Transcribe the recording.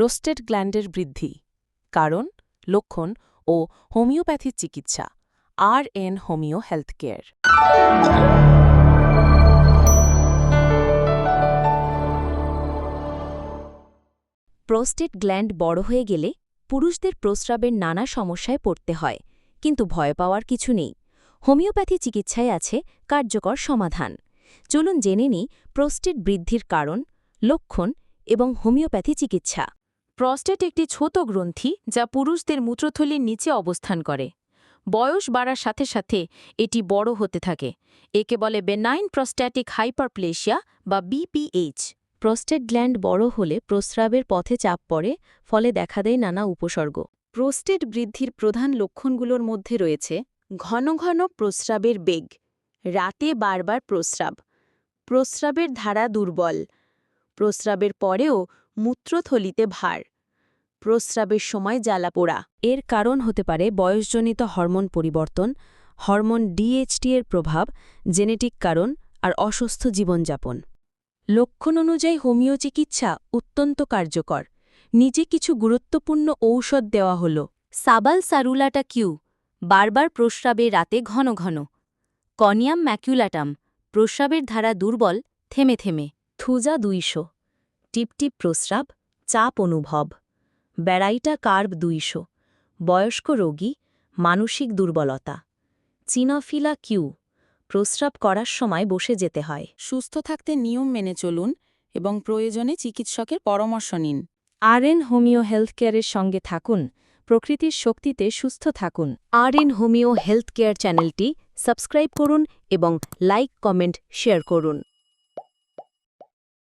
Prostate গ্ল্যান্ডের বৃদ্ধি, কারণ, লক্ষণ ও হোমিওপ্যাথির চিকিৎসা, R N homeo health care prostate gland বড় হয়ে গেলে পুরুষদের প্রস্রাবের নানা সমস্যায় পড়তে হয়, কিন্তু ভয় পাওয়ার কিছু নেই। হোমিওপ্যাথি চিকিৎসায় আছে কার্যকর সমাধান। চলুন জেনে নিই প্রোস্টেট বৃদ্ধির কারণ, লক্ষণ এবং হোমিওপ্যাথি চিকিৎসা। প্রস্টেট একটি ছোট গ্রন্থি যা পুরুষদের মূত্রথলির নিচে অবস্থান করে। বয়স বাড়ার সাথে সাথে এটি বড় হতে থাকে। একে বলে বেনাইন প্রস্ট্যাটিক হাইপারপ্লেশিয়া বা বিপিএইচ প্রোস্টেট গ্ল্যান্ড বড় হলে প্রস্রাবের পথে চাপ পড়ে, ফলে দেখা দেয় নানা উপসর্গ। প্রোস্টেট বৃদ্ধির প্রধান লক্ষণগুলোর মধ্যে রয়েছে ঘন ঘন প্রস্রাবের বেগ, রাতে বারবার প্রস্রাব, প্রস্রাবের ধারা দুর্বল, প্রস্রাবের পরেও মূত্রথলিতে ভার। প্রস্রাবের সময় জ্বালাপোড়া এর কারণ হতে পারে বয়সজনিত হরমোন পরিবর্তন, হরমোন ডিএইচটি এর প্রভাব, জেনেটিক কারণ আর অসুস্থ জীবনযাপন। লক্ষণ অনুযায়ী হোমিও চিকিৎসা অত্যন্ত কার্যকর। নিজে কিছু গুরুত্বপূর্ণ ঔষধ দেওয়া হল। সাবাল সারুলাটা কিউ, বারবার প্রস্রাবে রাতে ঘন ঘন। কনিয়াম ম্যাকুলাটাম, প্রস্রাবের ধারা দুর্বল, থেমে থেমে। থুজা দুইশো। টিপটিপ প্রস্রাব, চাপ অনুভব। বেড়াইটা কার্ব দুইশো। বয়স্ক রোগী মানসিক দুর্বলতা। চিনফিলা কিউ। প্রস্রাব করার সময় বসে যেতে হয়। সুস্থ থাকতে নিয়ম মেনে চলুন এবং প্রয়োজনে চিকিৎসকের পরামর্শ নিন। আরএন হোমিও হেলথ কেয়ারের সঙ্গে থাকুন। প্রকৃতির শক্তিতে সুস্থ থাকুন। আরএন হোমিও হেলথ কেয়ার চ্যানেলটি সাবস্ক্রাইব করুন এবং লাইক কমেন্ট শেয়ার করুন।